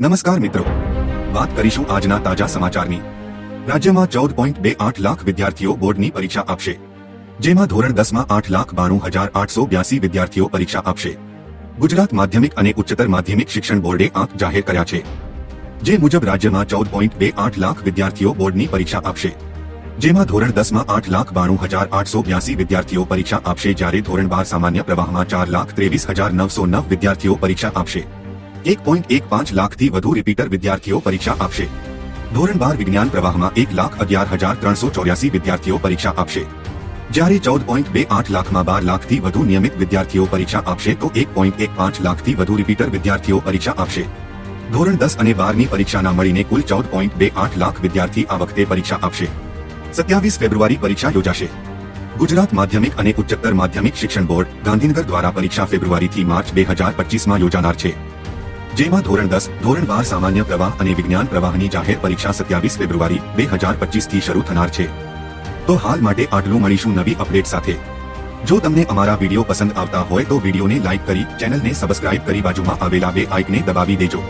નમસ્કાર મિત્રો. વાત કરીશું આજના તાજા સમાચારની. રાજ્યમાં ચૌદ પોઈન્ટ બે આઠ લાખ વિદ્યાર્થીઓ બોર્ડની પરીક્ષા આપશે. જેમાં ધોરણ દસમાં આઠ લાખ બાણું હજાર આઠસો બ્યાસી વિદ્યાર્થીઓ પરીક્ષા આપશે. ગુજરાત માધ્યમિક અને ઉચ્ચતર માધ્યમિક શિક્ષણ બોર્ડે આંક જાહેર કર્યા છે. જે મુજબ રાજ્યમાં ચૌદ પોઈન્ટ બે આઠ લાખ વિદ્યાર્થીઓ બોર્ડની પરીક્ષા આપશે. જેમાં ધોરણ દસમાં આઠ લાખ બાણું હજાર આઠસો બ્યાસી વિદ્યાર્થીઓ પરીક્ષા આપશે જ્યારે ધોરણ બાર સામાન્ય પ્રવાહમાં ચાર લાખ ત્રેવીસ હજાર નવસો નવ વિદ્યાર્થીઓ પરીક્ષા આપશે. એક પોઈન્ટ એક પાંચ લાખથી વધુ રિપીટર વિદ્યાર્થીઓ પરીક્ષા આપશે. ધોરણ બાર વિજ્ઞાન પ્રવાહમાં એક લાખ અગિયાર હજાર ત્રણસો ચોર્યાસી વિદ્યાર્થીઓ પરીક્ષા આપશે. જ્યારે ચૌદ પોઈન્ટ બે આઠ લાખમાં બાર લાખથી વધુ નિયમિત વિદ્યાર્થીઓ પરીક્ષા આપશે તો એક પોઈન્ટ એક પાંચ લાખથી વધુ રિપીટર વિદ્યાર્થીઓ પરીક્ષા આપશે. ધોરણ દસ અને બારની પરીક્ષાના મળીને કુલ ચૌદ પોઈન્ટ બે આઠ લાખ વિદ્યાર્થી આ વખતે પરીક્ષા આપશે. સત્યાવીસ ફેબ્રુઆરી પરીક્ષા યોજાશે. ગુજરાત માધ્યમિક અને ઉચ્ચતર માધ્યમિક શિક્ષણ બોર્ડ ગાંધીનગર દ્વારા પરીક્ષા ફેબ્રુઆરીથી માર્ચ બે હજાર પચીસમાં યોજાનાર છે. જેમાં ધોરણ દસ, ધોરણ બાર સામાન્ય પ્રવાહ અને વિજ્ઞાન પ્રવાહની જાહેર પરીક્ષા સત્યાવીસ ફેબ્રુઆરી બે હજાર પચીસથી શરૂ થનાર છે. તો હાલ માટે આટલું મળીશું નવી અપડેટ સાથે. જો તમને અમારા વીડિયો પસંદ આવતા હોય તો વિડીયોને લાઇક કરી, ચેનલને સબસ્ક્રાઇબ કરી બાજુમાં આવેલા બે આઇકને દબાવી દેજો.